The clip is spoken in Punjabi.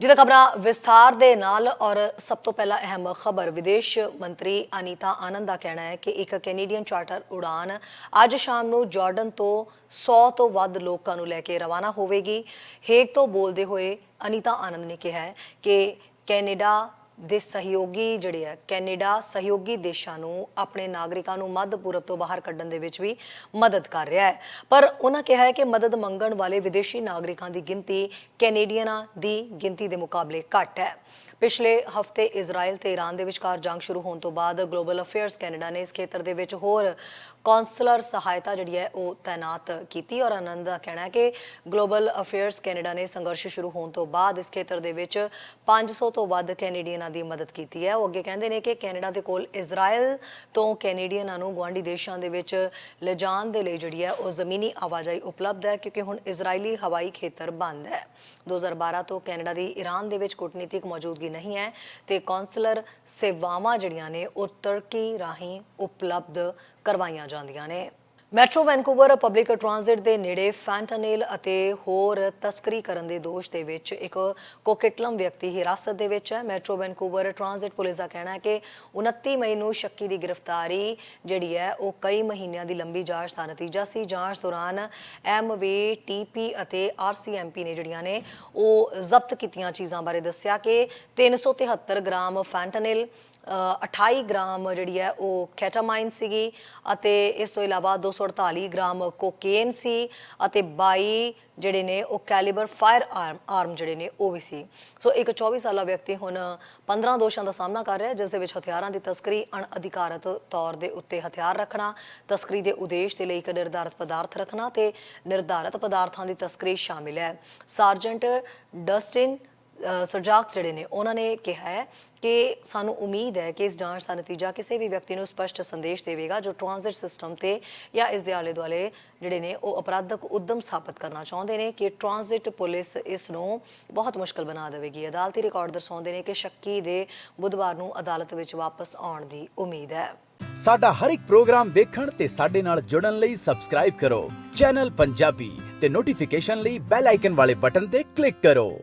ਜਿਹਦਾ ਖਬਰਾਂ ਵਿਸਥਾਰ ਦੇ ਨਾਲ ਔਰ ਸਭ ਤੋਂ ਪਹਿਲਾਂ ਅਹਿਮ ਖਬਰ, ਵਿਦੇਸ਼ ਮੰਤਰੀ ਅਨੀਤਾ ਆਨੰਦ ਦਾ ਕਹਿਣਾ ਹੈ ਕਿ ਇੱਕ ਕੈਨੇਡੀਅਨ ਚਾਰਟਰ ਉਡਾਨ ਅੱਜ ਸ਼ਾਮ ਨੂੰ ਜਾਰਡਨ ਤੋਂ 100 ਤੋਂ ਵੱਧ ਲੋਕਾਂ ਨੂੰ ਲੈ ਕੇ ਰਵਾਨਾ ਹੋਵੇਗੀ। ਹੇਗ ਤੋਂ ਬੋਲਦੇ ਹੋਏ ਅਨੀਤਾ ਆਨੰਦ ਨੇ ਕਿਹਾ ਹੈ ਕਿ ਕੈਨੇਡਾ ਦੇ ਸਹਿਯੋਗੀ ਜਿਹੜੇ ਆ, ਕੈਨੇਡਾ ਸਹਿਯੋਗੀ ਦੇਸ਼ਾਂ ਨੂੰ, ਆਪਣੇ ਨਾਗਰਿਕਾਂ ਨੂੰ ਮੱਧ ਪੂਰਬ ਤੋਂ ਬਾਹਰ ਕੱਢਣ ਦੇ ਵਿੱਚ ਵੀ ਮਦਦ ਕਰ ਰਿਹਾ ਹੈ। ਪਰ ਉਹਨਾਂ ਕਿਹਾ ਹੈ ਕਿ ਮਦਦ ਮੰਗਣ ਵਾਲੇ ਵਿਦੇਸ਼ੀ ਨਾਗਰਿਕਾਂ ਦੀ ਗਿਣਤੀ ਕੈਨੇਡੀਅਨਾਂ ਦੀ ਗਿਣਤੀ ਦੇ ਮੁਕਾਬਲੇ ਘੱਟ ਹੈ। ਪਿਛਲੇ ਹਫ਼ਤੇ ਇਜ਼ਰਾਈਲ ਤੇ ਈਰਾਨ ਦੇ ਵਿਚਕਾਰ ਜੰਗ ਸ਼ੁਰੂ ਹੋਣ ਤੋਂ ਬਾਅਦ ਗਲੋਬਲ ਅਫੇਅਰਸ ਕੈਨੇਡਾ ਨੇ ਇਸ ਖੇਤਰ ਦੇ ਵਿੱਚ ਹੋਰ ਕੌਂਸਲਰ ਸਹਾਇਤਾ ਜਿਹੜੀ ਹੈ, ਉਹ ਤਾਇਨਾਤ ਕੀਤੀ ਔਰ ਆਨੰਦ ਦਾ ਕਹਿਣਾ ਹੈ ਕਿ ਗਲੋਬਲ ਅਫੇਅਰਸ ਕੈਨੇਡਾ ਨੇ ਸੰਘਰਸ਼ ਸ਼ੁਰੂ ਹੋਣ ਤੋਂ ਬਾਅਦ ਇਸ ਖੇਤਰ ਦੇ ਵਿੱਚ 500 ਤੋਂ ਵੱਧ ਕੈਨੇਡੀਅਨਾਂ ਦੀ ਮਦਦ ਕੀਤੀ ਹੈ। ਉਹ ਅੱਗੇ ਕਹਿੰਦੇ ਨੇ ਕਿ ਕੈਨੇਡਾ ਦੇ ਕੋਲ ਇਜ਼ਰਾਈਲ ਤੋਂ ਕੈਨੇਡੀਅਨਾਂ ਨੂੰ ਗੁਆਂਢੀ ਦੇਸ਼ਾਂ ਦੇ ਵਿੱਚ ਲਿਜਾਣ ਦੇ ਲਈ ਜਿਹੜੀ ਹੈ, ਉਹ ਜ਼ਮੀਨੀ ਆਵਾਜਾਈ ਉਪਲਬਧ ਹੈ, ਕਿਉਂਕਿ ਹੁਣ ਇਜ਼ਰਾਈਲੀ ਹਵਾਈ ਖੇਤਰ ਬੰਦ ਹੈ। 2012 ਤੋਂ ਕੈਨੇਡਾ ਦੀ ਈਰਾਨ ਦੇ ਵਿੱਚ ਕੂਟਨੀਤਿਕ ਮੌਜੂਦਗੀ ਨਹੀਂ ਹੈ ਤੇ ਕੌਂਸਲਰ ਸੇਵਾਵਾਂ ਜਿਹੜੀਆਂ ਨੇ, ਉਹ ਤੁਰਕੀ ਰਾਹੀਂ ਉਪਲਬਧ ਕਰਵਾਈਆਂ ਜਾਂਦੀਆਂ ਨੇ। ਮੈਟਰੋ ਵੈਨਕੂਵਰ ਪਬਲਿਕ ਟ੍ਰਾਂਜ਼ਿਟ ਦੇ ਨੇੜੇ ਫੈਂਟਾਨੇਲ ਅਤੇ ਹੋਰ ਤਸਕਰੀ ਕਰਨ ਦੇ ਦੋਸ਼ ਦੇ ਵਿੱਚ ਇੱਕ ਕੋਕਿਟਲਮ ਵਿਅਕਤੀ ਹਿਰਾਸਤ ਦੇ ਵਿੱਚ ਹੈ। ਮੈਟਰੋ ਵੈਨਕੂਵਰ ਟ੍ਰਾਂਜ਼ਿਟ ਪੁਲਿਸ ਦਾ ਕਹਿਣਾ ਹੈ ਕਿ 29 ਮਈ ਨੂੰ ਸ਼ੱਕੀ ਦੀ ਗ੍ਰਿਫਤਾਰੀ ਜਿਹੜੀ ਹੈ ਉਹ ਕਈ ਮਹੀਨਿਆਂ ਦੀ ਲੰਬੀ ਜਾਂਚ ਦਾ ਨਤੀਜਾ ਸੀ। ਜਾਂਚ ਦੌਰਾਨ ਐਮਵੇ ਟੀਪੀ ਅਤੇ ਆਰਸੀਐਮਪੀ ਨੇ ਜਿਹੜੀਆਂ ਨੇ ਉਹ ਜ਼ਬਤ ਕੀਤੀਆਂ ਚੀਜ਼ਾਂ ਬਾਰੇ ਦੱਸਿਆ ਕਿ 373 ਗ੍ਰਾਮ ਫੈਂਟਾਨਿਲ ਅ, 28 ਗ੍ਰਾਮ ਜਿਹੜੀ ਹੈ ਉਹ ਕੈਟਾਮਾਈਨ ਸੀਗੀ ਅਤੇ ਇਸ ਤੋਂ ਇਲਾਵਾ 248 ਗ੍ਰਾਮ ਕੋਕੇਨ ਸੀ ਅਤੇ 22 ਜਿਹੜੇ ਨੇ, ਉਹ ਕੈਲੀਬਰ ਫਾਇਰ ਆਰਮ ਆਰਮ ਜਿਹੜੇ ਨੇ, ਉਹ ਵੀ ਸੀ। ਸੋ ਇੱਕ 24 ਸਾਲਾ ਵਿਅਕਤੀ ਹੁਣ 15 ਦੋਸ਼ਾਂ ਦਾ ਸਾਹਮਣਾ ਕਰ ਰਿਹਾ ਹੈ, ਜਿਸ ਦੇ ਵਿੱਚ ਹਥਿਆਰਾਂ ਦੀ ਤਸਕਰੀ, ਅਣਅਧਿਕਾਰਤ ਤੌਰ ਦੇ ਉੱਤੇ ਹਥਿਆਰ ਰੱਖਣਾ, ਤਸਕਰੀ ਦੇ ਉਦੇਸ਼ ਦੇ ਲਈ ਇੱਕ ਨਿਰਧਾਰਤ ਪਦਾਰਥ ਰੱਖਣਾ ਤੇ ਨਿਰਧਾਰਤ ਪਦਾਰਥਾਂ ਦੀ ਤਸਕਰੀ ਸ਼ਾਮਿਲ ਹੈ। ਸਾਰਜੈਂਟ ਡਸਟਿਨ ਅ, ਜਿਹੜੇ ਨੇ ਉਹਨਾਂ ਨੇ ਕਿਹਾ ਹੈ ਕਿ ਸਾਨੂੰ ਉਮੀਦ ਹੈ ਕਿ ਇਸ ਜਾਂਚ ਦਾ ਨਤੀਜਾ ਕਿਸੇ ਵੀ ਵਿਅਕਤੀ ਨੂੰ ਸਪਸ਼ਟ ਸੰਦੇਸ਼ ਦੇਵੇਗਾ ਜੋ ਟ੍ਰਾਂਜ਼ਿਟ ਸਿਸਟਮ ਤੇ ਜਾਂ ਇਸ ਦੇ ਆਲੇ ਦੁਆਲੇ ਜਿਹੜੇ ਨੇ ਉਹ ਅਪਰਾਧਕ ਉਦਮ ਸਥਾਪਿਤ ਕਰਨਾ ਚਾਹੁੰਦੇ ਨੇ ਕਿ ਟ੍ਰਾਂਜ਼ਿਟ ਪੁਲਿਸ ਇਸ ਨੂੰ ਬਹੁਤ ਮੁਸ਼ਕਲ ਬਣਾ ਦੇਵੇਗੀ। ਅਦਾਲਤੀ ਰਿਕਾਰਡ ਦਰਸਾਉਂਦੇ ਨੇ ਕਿ ਸ਼ੱਕੀ ਦੇ ਬੁੱਧਵਾਰ ਨੂੰ ਅਦਾਲਤ ਵਿੱਚ ਵਾਪਸ ਆਉਣ ਦੀ ਉਮੀਦ ਹੈ। ਸਾਡਾ ਹਰ ਇੱਕ ਪ੍ਰੋਗਰਾਮ ਦੇਖਣ ਤੇ ਸਾਡੇ ਨਾਲ ਜੁੜਨ ਲਈ ਸਬਸਕ੍ਰਾਈਬ ਕਰੋ। ਚੈਨਲ ਪੰਜਾਬੀ ਤੇ ਨੋਟੀਫਿਕੇਸ਼ਨ ਲਈ ਬੈਲ ਆਈਕਨ ਵਾਲੇ ਬਟਨ ਤੇ ਕਲਿੱਕ ਕਰੋ।